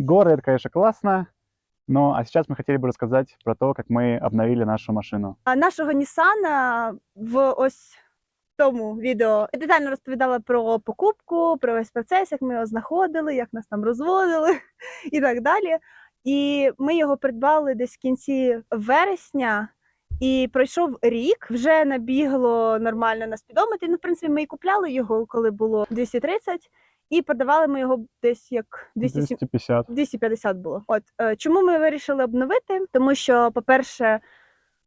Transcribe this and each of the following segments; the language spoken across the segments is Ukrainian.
Горы это, конечно, классно. Но а сейчас мы хотели бы рассказать про то, как мы обновили нашу машину. А нашого Нісана в ось тому відео я детально розповідала про покупку, про весь процес, як ми його знаходили, як нас там розводили і так далі. І ми його придбали десь в кінці вересня. І пройшов рік, вже набігло нормально на спідометрі. Ну, в принципі, ми і купляли його, коли було 230, і продавали ми його десь як 270. 250. 250 було. От е, чому ми вирішили обновити? Тому що, по-перше,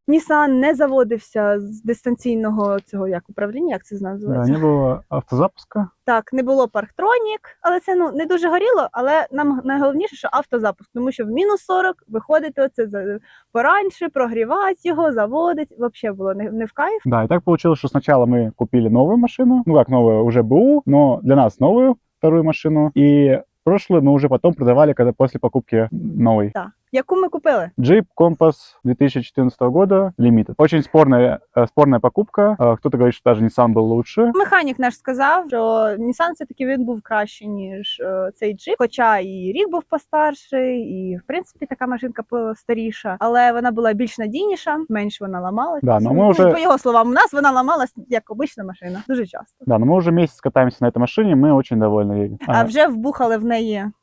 Nissan не заводився з дистанційного цього як управління, як це Да, не было автозапуска. Так, не було парктронік, але це ну не дуже горіло. Але нам найголовніше, що автозапуск, тому що в мінус 40 виходити оце за пораньше, прогрівати його, заводить. Взагалі було не, не в кайф. Да, и так получилось, что сначала мы купили новую машину, ну как новую, уже БУ, но для нас новую вторую машину, и прошлую мы уже потом продавали, когда после покупки новой. Так. Яку ми купили? Jeep Compass 2014 года Limited. Очень спорная, э, спорная покупка. Э, Кто-то говорит, что даже Nissan был лучше. Механік наш сказав, що Nissan все-таки він був краще, ніж е, цей джип. Хоча і рік був постарший, і в принципі така машинка постаріша, але вона була більш надійніша, менш вона ламалась. Да, но мы Ну, уже- по його словам, у нас вона ламалась як обична машина, дуже часто. Да, но мы уже месяц катаемся на этой машине, мы очень довольны ею. А А, вже вбухали в неї скільки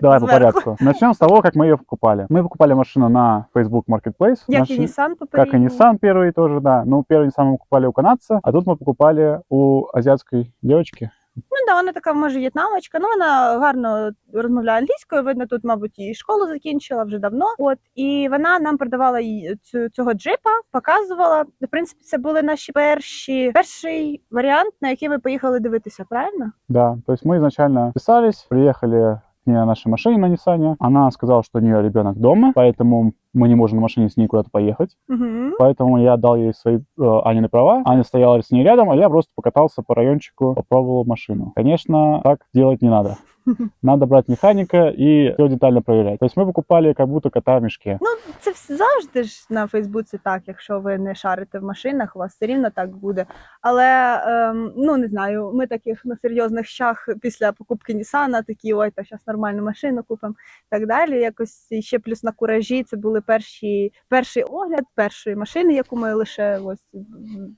Давай по зверху. порядку. Начнем с того, как мы ее покупали. Мы покупали машину на Facebook Marketplace. Як Наши- і Nissan Как и попередній. Nissan первый тоже, да. Ну, первый Nissan мы покупали у канадца, а тут мы покупали у азиатской девочки. Ну да, вона така може в'єтнамочка. Ну вона гарно розмовляє англійською. Видно, тут, мабуть, і школу закінчила вже давно. От і вона нам продавала їй цю цього джипа, показувала. В принципі, це були наші перші перший варіант, на який ми поїхали дивитися. Правильно? Да, то есть мы изначально писались, приехали к ней наша машина на Ниссане. Она сказала, что у нее ребенок дома, поэтому мы не можем на машине с ней куда-то поехать. Угу. Поэтому я дал ей свои э, Анины права. Аня стояла с ней рядом, а я просто покатался по райончику, попробовал машину. Конечно, так делать не надо. Надо брать механика и все детально проверять. То есть мы покупали как будто кота в мешке. Ну це вс- завжди ж на Фейсбуці так. Якщо ви не шарите в машинах, у вас все рівно так буде. Але ем, ну не знаю, ми таких на серйозних щах після покупки Нісана такі, ой, та зараз нормальну машину купимо. Так далі. Якось і ще плюс на куражі. Це були перші перший огляд першої машини, яку ми лише ось м,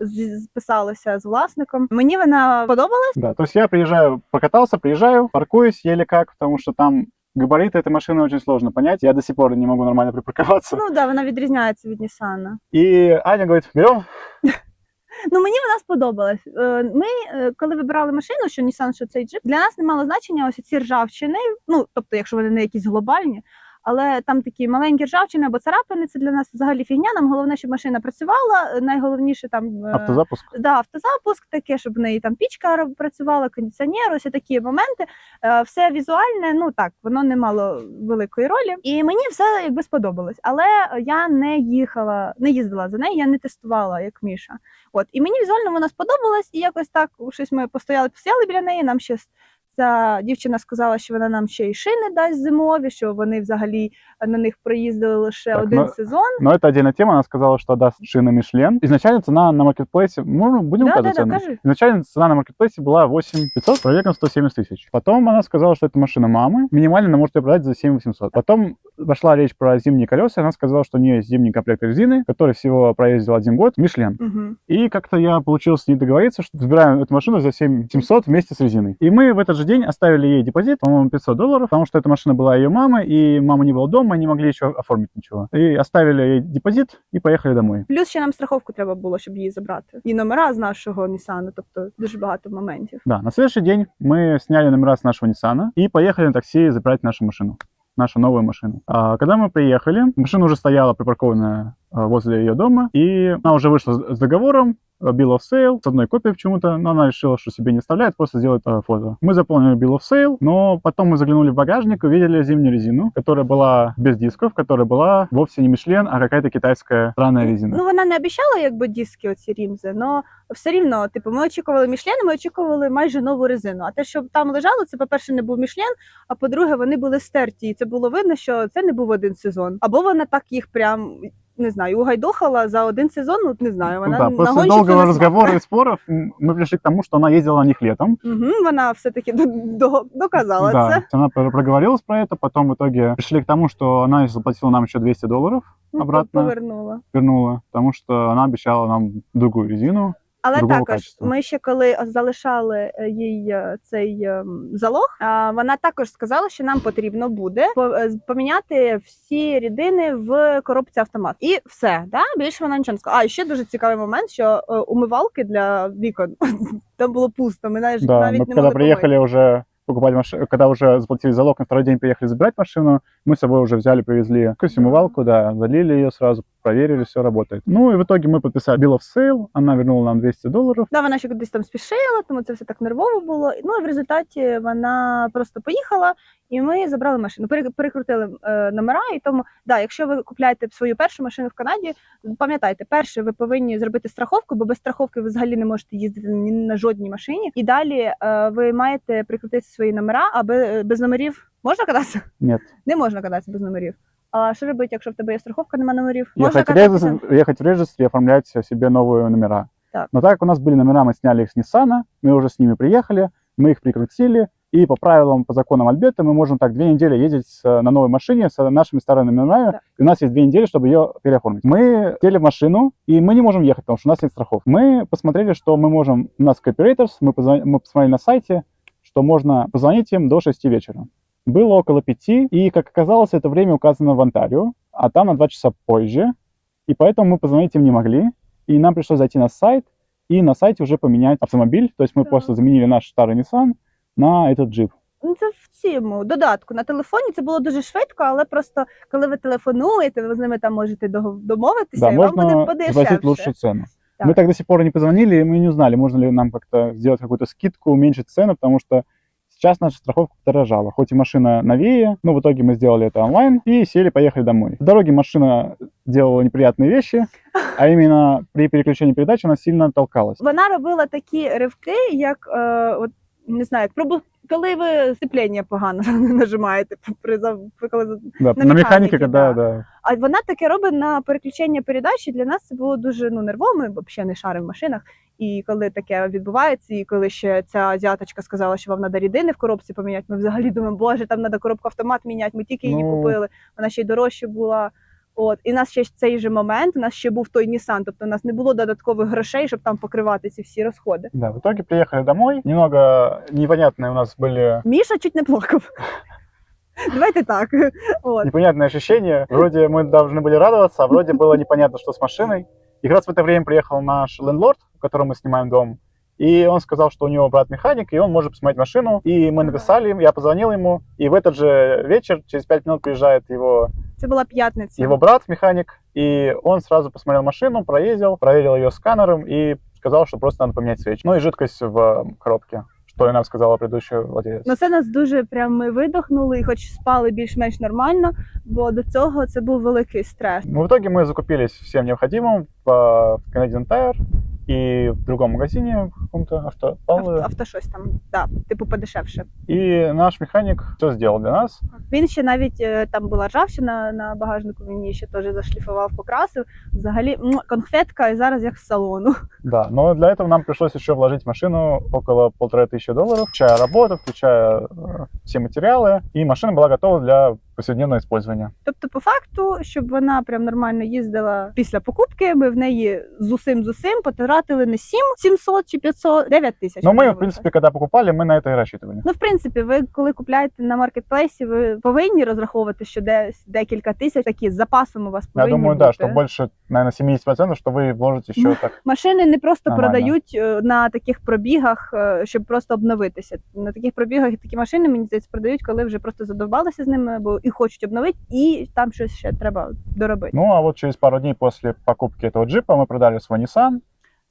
з- списалися з власником. Мені вона подобалась. Да, то есть я приезжаю, покатался, приезжаю, паркуюсь еле как, потому что там габариты этой машины очень сложно понять. Я до сих пор не могу нормально припарковаться. Ну да, вона відрізняється від Нісана. И Аня говорит, берем. Ну мені вона сподобалась. Е, Ми, е, коли вибирали машину, що Nissan, що цей джип, для нас не мало значення ось ці ржавчини. Ну тобто, якщо вони не якісь глобальні. але там такі маленькі ржавчини або царапини, це для нас взагалі фігня. Нам головне, щоб машина працювала. Найголовніше там е, Автозапуск. да, автозапуск, таке, щоб в неї там пічка працювала, кондиціонер, ось такі моменти. Е, Все візуальне, ну так, воно не мало великої ролі. І мені все якби сподобалось. Але я не їхала, не їздила за нею, я не тестувала, як Міша. От і мені візуально вона сподобалась, і якось так щось ми постояли, постояли біля неї. Нам ще с- ця дівчина сказала, що вона нам ще й шини дасть зимові, що вони взагалі на них проїздили лише Так, один ну, сезон. Но это отдельная тема. Она сказала, что даст шины Мишлен. Изначально цена на маркетплейсе, ну, будем Да, указывать да, да, цены. кажи. Изначально цена на маркетплейсе была 8 500, проверком 170 тысяч. Потом она сказала, что это машина мамы. Минимально она может ее продать за 7 800. Потом пошла речь про зимние колеса. Она сказала, что у нее есть зимний комплект резины, который всего проездил один год, Мишлен. Угу. И как-то я получилось с ней договориться, что забираем эту машину за 7 700 вместе с резиной. И мы в этот же день оставили ей депозит, по-моему, 500 долларов, потому что эта машина была ее мамы, и мама не была дома, и не могли еще оформить ничего. И оставили ей депозит и поехали домой. Плюс ще нам страховку треба було, щоб її забрати. І номера з нашого Нісану, тобто дуже багато моментів. Да, на следующий день мы сняли номера с нашего Ниссана и поехали на такси забирать нашу машину. Нашу новую машину. А когда мы приехали, машина уже стояла припаркованная возле ее дома, и она уже вышла с с договором, э, bill of sale, с одной копией почему-то, но она решила, что себе не оставляет, просто сделает э, фото. Мы заполнили bill of sale, но потом мы заглянули в багажник, увидели зимнюю резину, которая была без дисков, которая была вовсе не Мишлен, а какая-то китайская странная резина. Ну вона не обіцяла, якби диски оці рімзи, але все рівно, типу, ми очікували Мішлен, ми очікували майже нову резину. А те, що там лежало, це, по-перше, не був Мішлен, а по-друге, вони були стерті. І це було видно, що це не був один сезон. Або вона так їх прям не знаю, угайдохала за один сезон, ну не знаю, Ну вона да, на после долгого разговора и споров мы пришли к тому, что она ездила на них летом. Угу, вона все-таки до- до- доказала да, це. она проговорилась про это, потом в итоге пришли к тому, что она заплатила нам еще 200 долларов, Ну, Обратно. повернула. вернула, потому что она обещала нам другую резину. Але другого також качества. ми ще коли залишали е, їй е, цей залог, вона також сказала, що нам потрібно буде по- е, поміняти всі рідини в коробці автомат. І все, да? більше вона нічого не сказала. А ще дуже цікавий момент, що е, умивалки для вікон там було пусто. Ми навіть Да, навіть не когда могли приехали уже покупать машину, когда уже заплатили залог, на второй день приехали забирать машину, мы с собой уже взяли, привезли умывалку, да, залили ее сразу, проверили, все работает. Ну и в итоге мы подписали bill of sale, она вернула нам 200 долларов. Да, вона ще кудись там спішила, тому це все так нервово було. Ну і в результаті вона просто поїхала, і ми забрали машину. Пере- Перекрутили е, номера. І тому, да, якщо ви купляєте свою першу машину в Канаді, пам'ятайте, перше, ви повинні зробити страховку, бо без страховки ви взагалі не можете їздити ні на жодній машині. І далі е, ви маєте прикрутити свої номера, а бе- без номерів можна кататися? Нет, Не можна кататися без номерів. А що робити, якщо в тебе є страховка, нема номерів? Можна ехать в, кататися? регистр- ехать в регистре, оформлять себе новые номера. Так. Но так как у нас были номера, мы сняли их с Ниссана, мы уже с ними приехали, мы их прикрутили, и по правилам, по законам Альберта мы можем так две недели ездить с- на новой машине с нашими старыми номерами, Да. и у нас есть две недели, чтобы ее переоформить. Мы сели в машину, и мы не можем ехать, потому что у нас нет страховки. Мы посмотрели, что мы можем, у нас Cooperators, мы, позва- мы посмотрели на сайте, что можно позвонить им до 6 вечера. Было около пяти, и, как оказалось, это время указано в Онтарио, а там на два часа позже, и поэтому мы позвонить им не могли, и нам пришлось зайти на сайт, и на сайте уже поменять автомобиль, то есть мы Да. просто заменили наш старый Nissan на этот джип. Ну, це в цьому додатку на телефоні. Це було дуже швидко, але просто коли ви телефонуєте, ви з ними там можете дого- домовитися, Да, і вам буде можно подешевше. заплатить лучшую цену. Так. Мы так до сих пор не позвонили, и мы не узнали, можно ли нам как-то сделать какую-то скидку, уменьшить цену, потому что сейчас наша страховка подорожала. Хоть и машина новее, но в итоге мы сделали это онлайн и сели, поехали домой. В дороге машина делала неприятные вещи, а именно при переключении передач она сильно толкалась. Вона робила такі ривки, як е, от не знаю, пробу... коли ви сцеплення погано нажимаєте при зав... коли... за- Да, На на, механике, да. да. А вона таке робить на переключення передач. І для нас це було дуже ну нервово. Ми взагалі не шаримо в машинах. І коли таке відбувається, і коли ще ця азіаточка сказала, що вам треба рідини в коробці поміняти, ми взагалі думаємо, боже, там треба коробку автомат міняти. Ми тільки її Ну. купили, вона ще й дорожче була. От і нас ще в цей же момент у нас ще був той Nissan, тобто у нас не було додаткових грошей, щоб там покривати ці всі розходи. Да, в итоге приехали домой. Немного непонятные у нас были Міша чуть не плакав. Давайте так. От. непонятные ощущения. Вроде мы должны были радоваться, а вроде было непонятно, что с машиной. И как раз в это время приехал наш лендлорд, у которого мы снимаем дом. И он сказал, что у него брат механик, и он может посмотреть машину. И мы написали им, я позвонил ему, и в этот же вечер, через пять минут, приезжает его, Це була п'ятниця. его брат механик, и он сразу посмотрел машину, проездил, проверил ее сканером и сказал, что просто надо поменять свечи. Ну и жидкость в э, коробке, что и нам сказала предыдущий владелец. Ну, це нас дуже прям ми видохнули, і хоч спали більш-менш нормально, бо до цього це був великий стрес. Ну, в итоге мы закупились всем необходимым в, э, в Canadian Tire и в другом магазине, в каком-то авто, Авто, авто щось там, да, типу подешевше. И наш механик все сделал для нас. Він ще навіть е, там була ржавчина на багажнику, він її ще теж зашліфував, покрасив. Взагалі м, конфетка, і зараз як з салону. Да, но для этого нам пришлось еще вложить в машину около полторы тысячи долларов, включая работу, включая э, все материалы. И машина была готова для повседневного использования. Тобто, по факту, щоб вона прям нормально їздила після покупки, ми в неї з усім з усім потратили не 7 700 чи 500, 9 тисяч. Но мы, можливо, в принципе, когда покупали, мы на это и рассчитывали. Ну, в принципі, ви коли купляєте на маркетплейсі, ви повинні розраховувати, що десь декілька тисяч такі з запасом у вас Я повинні думаю, бути. да, что больше, наверное, 70%, что вы вложите еще так. Машини не просто Нормально. продають е, на таких пробігах, е, щоб просто обновитися. На таких пробігах і такі машини мені здається продають, коли вже просто задовбалися з ними, бо і хочуть обновити, і там щось ще треба доробити. Ну, а вот через пару дней после покупки этого джипа мы продали свой Nissan э,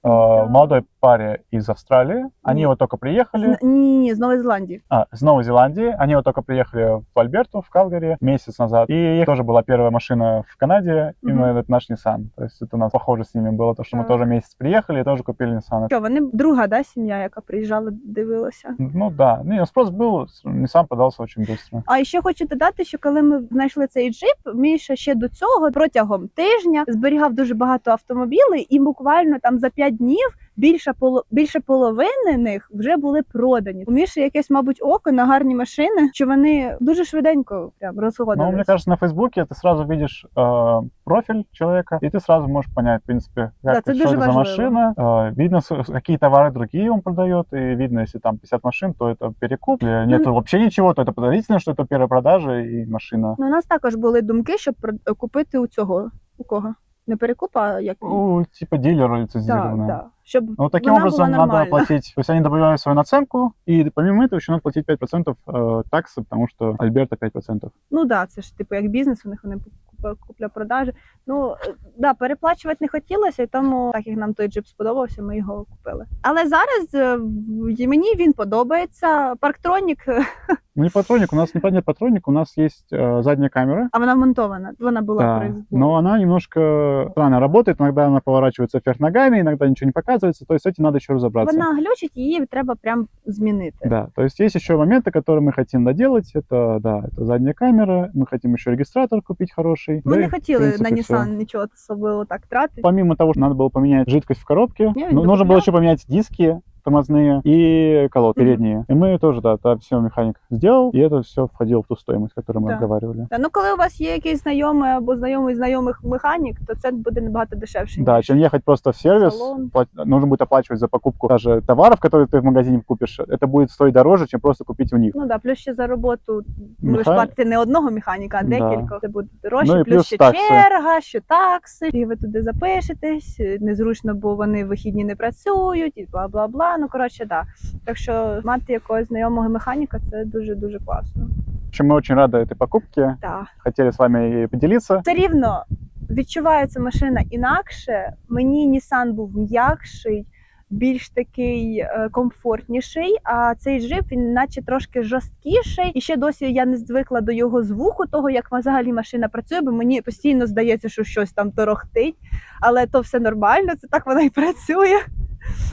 молодой паре из Австралии. Они Нет. вот только приехали. З- Ні, ні, з Нової Зеландії. А, с Новой Зеландии. Они вот только приехали в Альберту, в Калгари месяц назад. И их тоже была первая машина в Канаде, именно Мгм. этот наш Nissan. То есть это у нас похоже с ними было, то, что мы Так. тоже месяц приехали и тоже купили Nissan. Що вони друга да, сім'я, яка приїжджала, дивилася. Ну да, не, спрос был, Nissan продался очень быстро. А ще хочу додати, що коли ми знайшли цей джип, Міша ще до цього протягом тижня зберігав дуже багато автомобілів, і буквально там за 5 днів більше поло... більше половини них вже були продані. У Міші якесь, мабуть, око на гарні машини, що вони дуже швиденько прям Но розходились. мне кажется, на Фейсбуке ты сразу видишь э, профиль человека, и ты сразу можешь понять, в принципе, Да, как это что дуже это за важливо. машина. Э, видно, с- какие товары другие он продает, и видно, если там 50 машин, то это перекуп. Если нету вообще ничего, то это подозрительно, что это первая продажа и машина. Ну, у нас також були думки, щоб про- купити у цього у кого не перекуп, а як Ну, типа дилера так, лицензированная. да. щоб Ну, таким вона образом була надо нормальна. платить, то есть они добавляют свою наценку, и помимо этого еще надо платить 5% э, таксы, потому что Альберта 5%. Ну да, це ж типу як бізнес, у них вони купа- купля-продажі. Ну е, да, переплачувати не хотілося, і тому, так як нам той джип сподобався, ми його купили. Але зараз е, в- мені він подобається. Парктронік, е, Ну, не патроник, у нас не нет патроник, у нас есть э, задняя камера, а вона вмонтована. Вона була Да, при зборі. но она немножко странно работает, иногда она поворачивается вверх ногами, иногда ничего не показывается, то есть с этим надо еще разобраться. Вона глючить, її треба прям змінити. Да, то есть есть еще моменты, которые мы хотим доделать, это, да, это задняя камера, мы хотим еще регистратор купить хороший. Ми да и, не в хотіли принципе, на всё. Nissan нічого особливо так тратити. Помимо того, что надо было поменять жидкость в коробке, Не, ну, не нужно было докуплял. еще поменять диски тормозные и колодки Мгм. передние. И мы тоже, да, это все механик сделал, и это все входило в ту стоимость, которую мы Да. разговаривали. Та, Ну, коли у вас є якийсь знайомий або знайомий знайомих механік, то це буде набагато дешевше. Да, ніж чем ехать просто в сервис, салон. плат- нужно будет оплачивать за покупку даже товаров, которые ты в магазине купишь. Это будет стоить дороже, чем просто купить у них. Ну да, плюс ще за роботу ви ж Меха- платите не одного механіка, а Да. декілька. Це буде дорожче, Ну і плюс, плюс ще такси. черга, ще такси. І ви туди запишетесь. Незручно, бо вони в вихідні не працюють, і бла бла бла. Ну коротше, да. Так що мати якогось знайомого механіка це дуже дуже класно. В общем, мы очень рады этой покупке. Так. Хотели с вами ей поделиться. Все рівно відчувається машина інакше. Мені Nissan був м'якший. Більш такий е, комфортніший, а цей джип він наче трошки жорсткіший. І ще досі я не звикла до його звуку, того як взагалі машина працює, бо мені постійно здається, що щось там торохтить, але то все нормально, це так вона і працює.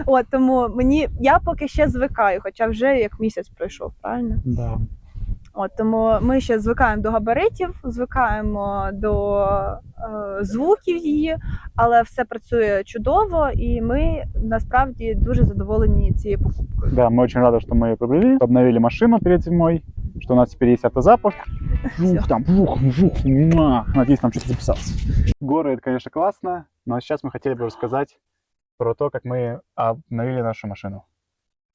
От тому мені я поки ще звикаю, хоча вже як місяць пройшов, правильно? Да. От тому ми ще звикаємо до габаритів, звикаємо до е, звуків її, але все працює чудово, і ми насправді дуже задоволені цією покупкою. Да, мы очень рады, что мы ее приобрели. Обновили машину перед зимой, что у нас теперь есть автозапуск. Вух, там, вух, вух, муа. Надеюсь, там что-то записалось. Горы, это, конечно, классно, но сейчас мы хотели бы рассказать про то, как мы обновили нашу машину.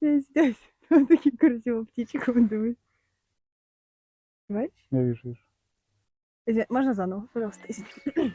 Здесь такі красиво птічку дивись. Бачиш? Я вижу, вижу. Извини, Можна заново, пожалуйста. извини.